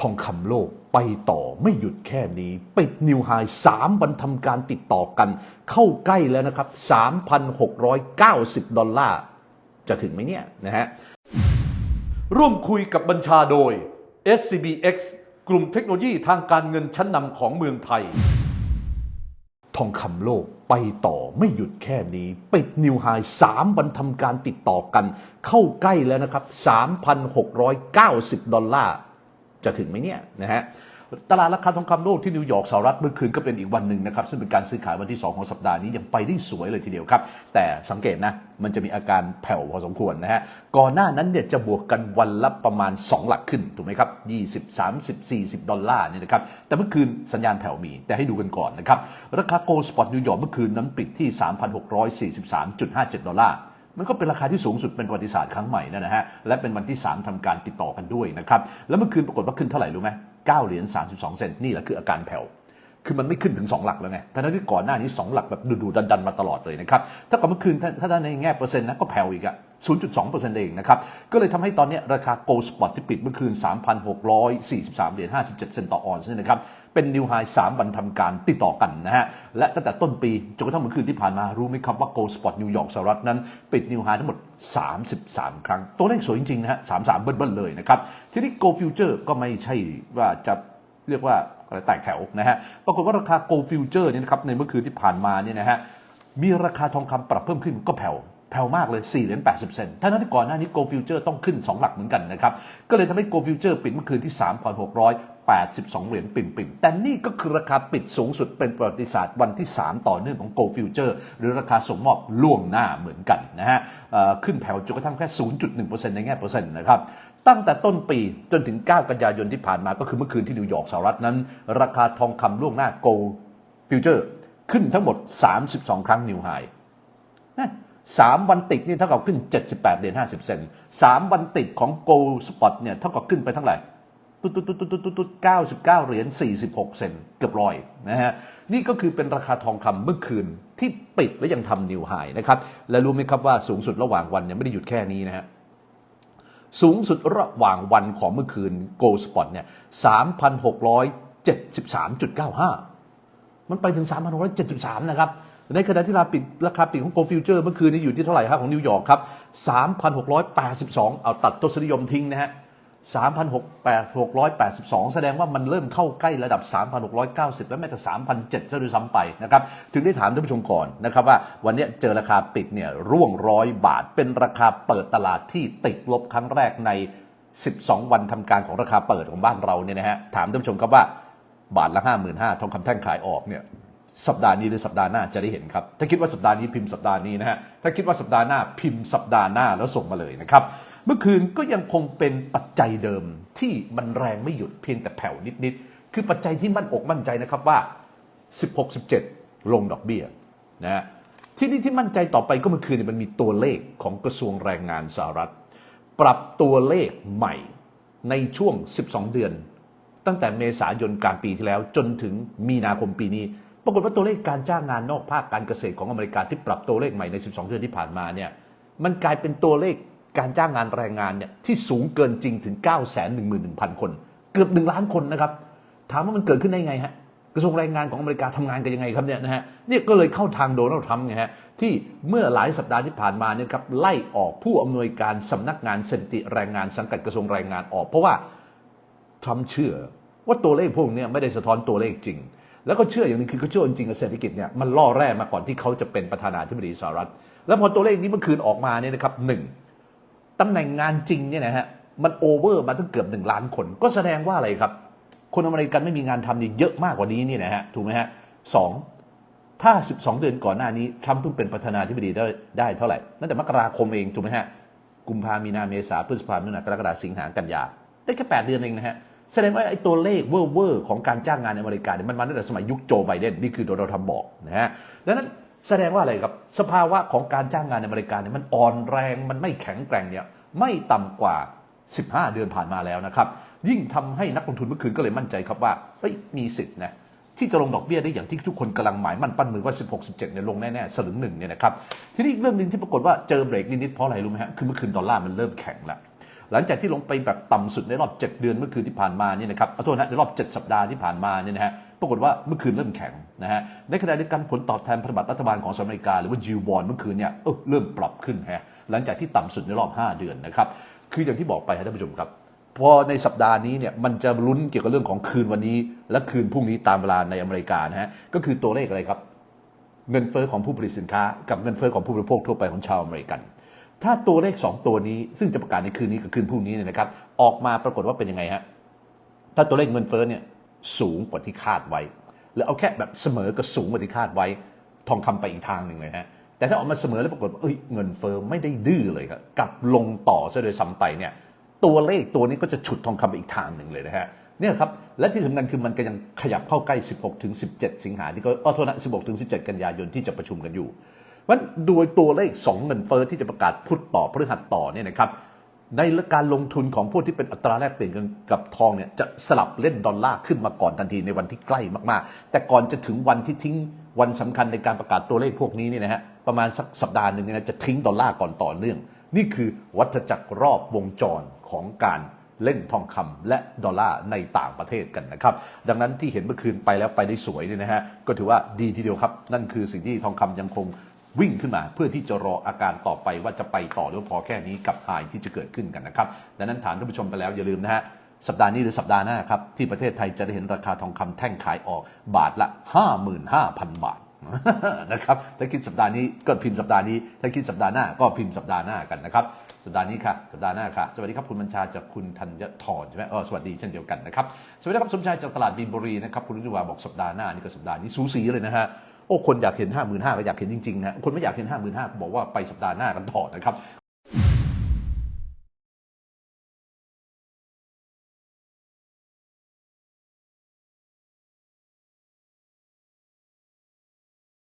ทองคำโลกไปต่อไม่หยุดแค่นี้ ปิดนิวไฮสามวันทำการติดต่อกัน เข้าใกล้แล้วนะครับ 3,690 ดอลลาร์จะถึงไหมเนี่ยนะฮะร่วมคุยกับบัญชาโดย SCBX กลุ่มเทคโนโลยีทางการเงินชั้นนำของเมืองไทย ทองคำโลกไปต่อไม่หยุดแค่นี้ ปิดนิวไฮสามวันทำการติดต่อกัน เข้าใกล้แล้วนะครับ 3,690 ดอลลาร์ จะถึงไหมเนี่ยนะฮะตลาดราคาทองคำโลกที่นิวยอร์กสหรัฐเมื่อคืนก็เป็นอีกวันหนึ่งนะครับ ซึ่งเป็นการซื้อขายวันที่ 2 ของสัปดาห์นี้ยังไปได้สวยเลยทีเดียวครับ แต่สังเกตนะ มันจะมีอาการแผ่วพอสมควรนะฮะ ก่อนหน้านั้นเนี่ยจะบวกกันวันละประมาณ 2 หลักขึ้น ถูกไหมครับ 20 30 40 ดอลลาร์เนี่ยนะครับ แต่เมื่อคืนสัญญาณแผ่วมี แต่ให้ดูกันก่อนนะครับ ราคาโกลด์สปอตนิวยอร์กเมื่อคืนนั้นปิดที่ 3,643.57 ดอลลาร์ มันก็เป็นราคาที่สูงสุดเป็นประวัติศาสตร์ครั้งใหม่นะฮะและเป็นวันที่ 3ทำการติดต่อกันด้วยนะครับแล้วเมื่อคืนปรากฏว่าขึ้นเท่าไหร่รู้ไหม9เหรียญ32 เซนนี่แหละคืออาการแผ่ว คือมันไม่ขึ้นถึง 2 หลักแล้วไงทั้งที่ก่อนหน้านี้ 2 หลักแบบดูๆดันๆมาตลอดเลยนะครับ ถ้ากับเมื่อคืนถ้าถ้าในแง่เปอร์เซ็นต์นะก็แผ่วอีกอะ0.2%เองนะครับ ก็เลยทำให้ตอนนี้ราคาโกลด์สปอตที่ปิดเมื่อคืน 3,643 เหรียญ 57 เซนต์ต่อออนซ์นะครับ เป็นนิวไฮ3วันทำการติดต่อกันนะฮะ และตั้งแต่ต้นปีจนกระทั่งเมื่อคืนที่ผ่านมารู้ไหมครับว่าโกลด์สปอตนิวยอร์กสหรัฐนั้นปิดนิวไฮทั้งหมด 33 ครั้ง ตัวเลขสวยจริงๆนะฮะ 33 เบิ้ลๆเลยนะครับ ทีนี้โกลฟิวเจอร์ก็ไม่ใช่ว่าจะเรียกว่า อะไรแตกแถวนะฮะปรากฏว่าราคา gold future เนี่ยนะครับในเมื่อคืนที่ผ่านมาเนี่ยนะฮะมีราคาทองคำปรับเพิ่มขึ้นก็แผ่วแผ่วมากเลย4เหรียญ80 เซนต์ทั้งนั้นที่ก่อนหน้านี้ gold future ต้องขึ้น 2 หลักเหมือนกันนะครับ ก็เลยทำให้ gold future ปิดเมื่อคืนที่ 3,682 เหรียญปิ่มๆ แต่นี่ก็คือราคาปิดสูงสุดเป็นประวัติศาสตร์วันที่ 3 ต่อเนื่องของ gold future หรือราคาส่งมอบล่วงหน้าเหมือนกันนะฮะขึ้นแผ่วจนกระทั่งแค่ 0.1%ในแง่เปอร์เซ็นต์นะครับ ตั้งแต่ต้นปีจนถึง 9 กันยายนที่ผ่านมาก็คือเมื่อคืนที่นิวยอร์กสหรัฐนั้น ราคาทองคำล่วงหน้า gold future ขึ้นทั้งหมด 32 ครั้งนิวไฮสามวันติดนี่เท่ากับขึ้น 78 เหรียญ50 เซนสามวันติดของ gold spot เนี่ยเท่ากับขึ้นไปท่าไหร่ตุ๊ดตุ๊ดตุ๊ดตุ๊ดตุ๊ดตุ๊ดเก้าสิบเก้าเหรียญสี่สิบหกเซนเกือบร้อยนะฮะนี่ก็คือเป็นราคาทองคำเมื่อคืนที่ปิดและยังทำนิวไฮนะครับและรู้ไหมครับว่าสูงสุดระหว่างวันเนี่ยไม่ได้หยุดแค่นี้นะฮะ สูงสุดระหว่างวันของเมื่อคืนโกลสปอตเนี่ย3,673.95 มันไปถึง 3,673 นะครับ ในขณะที่ราคาปิดราคาปิดของโกลฟิวเจอร์เมื่อคืนนี้อยู่ที่เท่าไหร่ครับของนิวยอร์กครับ 3,682 เอาตัดทศนิยมทิ้งนะฮะ 3,682 แสดงว่ามันเริ่มเข้าใกล้ระดับ 3,690 และแม้แต่3,007จะด้วยซ้ำไปนะครับ ถึงได้ถามท่านผู้ชมก่อนนะครับว่าวันนี้เจอราคาปิดเนี่ยร่วงร้อยบาท เป็นราคาเปิดตลาดที่ติดลบครั้งแรกใน 12 วันทำการของราคาเปิดของบ้านเราเนี่ยนะฮะ ถามท่านผู้ชมครับว่าบาทละ 55,000ทองคำแท่งขายออกเนี่ยสัปดาห์นี้หรือสัปดาห์หน้าจะได้เห็นครับ ถ้าคิดว่าสัปดาห์นี้พิมพ์สัปดาห์นี้นะฮะ ถ้าคิดว่าสัปดาห์หน้าพิมพ์สัปดาห์หน้าแล้วส่งมาเลยนะครับ เมื่อคืนก็ยังคงเป็นปัจจัยเดิมที่มันแรงไม่หยุดเพียงแต่แผ่วนิดๆ คือปัจจัยที่มั่นอกมั่นใจนะครับว่า 16 17 ลงดอกเบี้ยนะฮะที่นี่ที่มั่นใจต่อไปก็เมื่อคืนเนยมันมีตัวเลขของกระทรวงแรงงานสหรัฐ ปรับตัวเลขใหม่ในช่วง 12 เดือน ตั้งแต่เมษายนกลางปีที่แล้วจนถึงมีนาคมปีนี้ ปรากฏว่าตัวเลขการจ้างงานนอกภาคการเกษตรของอเมริกาที่ปรับตัวเลขใหม่ใน 12 เดือนที่ผ่านมาเนี่ยมันกลายเป็นตัวเลข การจ้างงานแรงงานเนี่ยที่สูงเกินจริงถึง 9 1 1 0 0 0 คน เกือบ 1 ล้านคนนะครับ ถามว่ามันเกิดขึ้นได้ไงฮะกระทรวงแรงงานของอเมริกาทำงานกันยังไงครับเนี่ยนะฮะนี่ก็เลยเข้าทางโดนัลด์ทรัมป์ไงฮะที่เมื่อหลายสัปดาห์ที่ผ่านมาเนี่ยครับไล่ออกผู้อำนวยการสำนักงานสถิติแรงงานสังกัดกระทรวงแรงงานออก เพราะว่าทรัมป์เชื่อว่าตัวเลขพวกนี้ไม่ได้สะท้อนตัวเลขจริง แล้วก็เชื่ออย่างหนึงคือเขาเชื่อจริงกับเศรษฐกิจเนี่ยมันล่อแร่มาก่อนที่เขาจะเป็นประธานาธิบดีสหรัฐ แล้วพอตัวเลขนี้เมื่อคืนออกมาเนี่ยนะครับหนึ่ง ตำแหน่งงานจริงเนี่ยนะฮะมันโอเวอร์มาตั้งเกือบหนึ่งล้านคน ก็แสดงว่าอะไรครับ คนอเมริกันไม่มีงานทำนี่เยอะมากกว่านี้นี่นะฮะถูกไหมฮะสองถ้า 12 เดือนก่อนหน้านี้ทรัมป์เพิ่งเป็นประธานาธิบดีได้ได้เท่าไหร่ตั้งแต่มกราคมเองถูกไหมฮะกุมภามีนาเมษาพฤษภาคมมิถุนากรกฎาสิงหากันยา ได้แค่ 8 เดือนเองนะฮะแสดงว่าไอ้ตัวเลขเวอร์เวอร์ของการจ้างงานในอเมริกาเนี่ยมันมาตั้งแต่สมัยยุคโจไบเดนนี่คือโดนัลด์ทรัมป์บอกนะฮะดังนั้น แสดงว่าอะไรครับ สภาวะของการจ้างงานในอเมริกาเนี่ยมันอ่อนแรงมันไม่แข็งแกร่งเนี่ยไม่ต่ำกว่า 15 เดือนผ่านมาแล้วนะครับ ยิ่งทำให้นักลงทุนเมื่อคืนก็เลยมั่นใจครับว่าเฮ้ยมีสิทธิ์นะที่จะลงดอกเบี้ยได้อย่างที่ทุกคนกำลังหมายมั่นปั้นมือว่า 16 17เนี่ยลงแน่ ๆ สลึงหนึ่งเนี่ยนะครับ ทีนี้อีกเรื่องหนึ่งที่ปรากฏว่าเจอเบรกนิดๆเพราะอะไรรู้ไหมฮะคือเมื่อคืนดอลลาร์มันเริ่มแข็งแล้วหลังจากที่ลงไปแบบต่ำสุดในรอบ 7 เดือนเมื่อคืนที่ผ่านมาเนี่ยนะครับขอโทษนะในรอบ 7 สัปดาห์ที่ผ่านมาเนี่ยนะฮะ ปรากฏว่าเมื่อคืนเริ่มแข็งนะฮะในขณะเดียวกันผลตอบแทนพันธบัตรรัฐบาลของสหรัฐอเมริกาหรือว่าจิวบอลเมื่อคืนเนี่ยเออเริ่มปรับขึ้นฮะหลังจากที่ต่ำสุดในรอบ 5 เดือนนะครับคืออย่างที่บอกไปครับท่านผู้ชมครับพอในสัปดาห์นี้เนี่ยมันจะลุ้นเกี่ยวกับเรื่องของคืนวันนี้ และคืนพรุ่งนี้ตามเวลาในอเมริกานะฮะก็คือตัวเลขอะไรครับ เงินเฟ้อของผู้ผลิตสินค้า กับเงินเฟ้อของผู้บริโภคทั่วไปของชาวอเมริกัน ถ้าตัวเลข 2 ตัวนี้ ซึ่งจะประกาศในคืนนี้กับคืนพรุ่งนี้เนี่ยนะครับ ออกมาปรากฏว่าเป็นยังไงฮะถ้าตัวเลขเงินเฟ้อเนี่ย สูงกว่าที่คาดไว้แล้วเอาแค่แบบเสมอกับสูงกว่าที่คาดไว้ ทองคำไปอีกทางหนึ่งเลยฮะแต่ถ้าออกมาเสมอแล้วปรากฏเอ้ยเงินเฟ้อไม่ได้ดื้อเลยครับกลับลงต่อซะโดยซ้ำไปเนี่ยตัวเลขตัวนี้ก็จะฉุดทองคำไปอีกทางหนึ่งเลยนะฮะเนี่ยครับและที่สำคัญคือมันก็ยังขยับเข้าใกล้ 16 ถึง 17 สิงหาที่ก็อ้อโทษนะ 16 ถึง 17 กันยายนที่จะประชุมกันอยู่วันโดยตัวเลข 2 เงินเฟ้อที่จะประกาศพุธต่อพฤหัสต่อเนี่ยนะครับ ในการลงทุนของพวกที่เป็นอัตราแลกเปลี่ยนเงินกับทองเนี่ยจะสลับเล่นดอลลาร์ขึ้นมาก่อนทันทีในวันที่ใกล้มากๆ แต่ก่อนจะถึงวันที่ทิ้งวันสำคัญในการประกาศตัวเลขพวกนี้เนี่ยนะฮะประมาณสักสัปดาห์หนึ่งเนี่ยนะจะทิ้งดอลลาร์ก่อนต่อเนื่อง นี่คือวัฏจักรรอบวงจรของการเล่นทองคำและดอลลาร์ในต่างประเทศกันนะครับ ดังนั้นที่เห็นเมื่อคืนไปแล้วไปได้สวยเนี่ยนะฮะก็ถือว่าดีทีเดียวครับ นั่นคือสิ่งที่ทองคำยังคง วิ่งขึ้นมา เพื่อที่จะรออาการต่อไปว่าจะไปต่อหรือพอแค่นี้กับไฮที่จะเกิดขึ้นกันนะครับดังนั้นถามท่านผู้ชมไปแล้วอย่าลืมนะฮะสัปดาห์นี้หรือสัปดาห์หน้าครับ ที่ประเทศไทยจะได้เห็นราคาทองคำแท่งขายออกบาทละ 55,000 บาทนะครับถ้าคิดสัปดาห์นี้ก็พิมพ์สัปดาห์นี้ถ้าคิดสัปดาห์หน้าก็พิมพ์สัปดาห์หน้ากันนะครับสัปดาห์นี้ค่ะสัปดาห์หน้าค่ะสวัสดีครับคุณบัญชาจากคุณธัญทรใช่ไหมเออสวัสดีเช่นเดียวกันนะครับสวัสดีครับสมชายจากตลาดบีนบุรีนะครับคุณรุจิวาบอกสัปดาห์หน้านี่ก็สัปดาห์นี้สูสีเลยนะฮะ โอ้คนอยากเห็น 55,000ก็อยากเห็นจริงๆนะคนไม่อยากเห็น 55,000บอกว่าไปสัปดาห์หน้ากันต่อนะครับ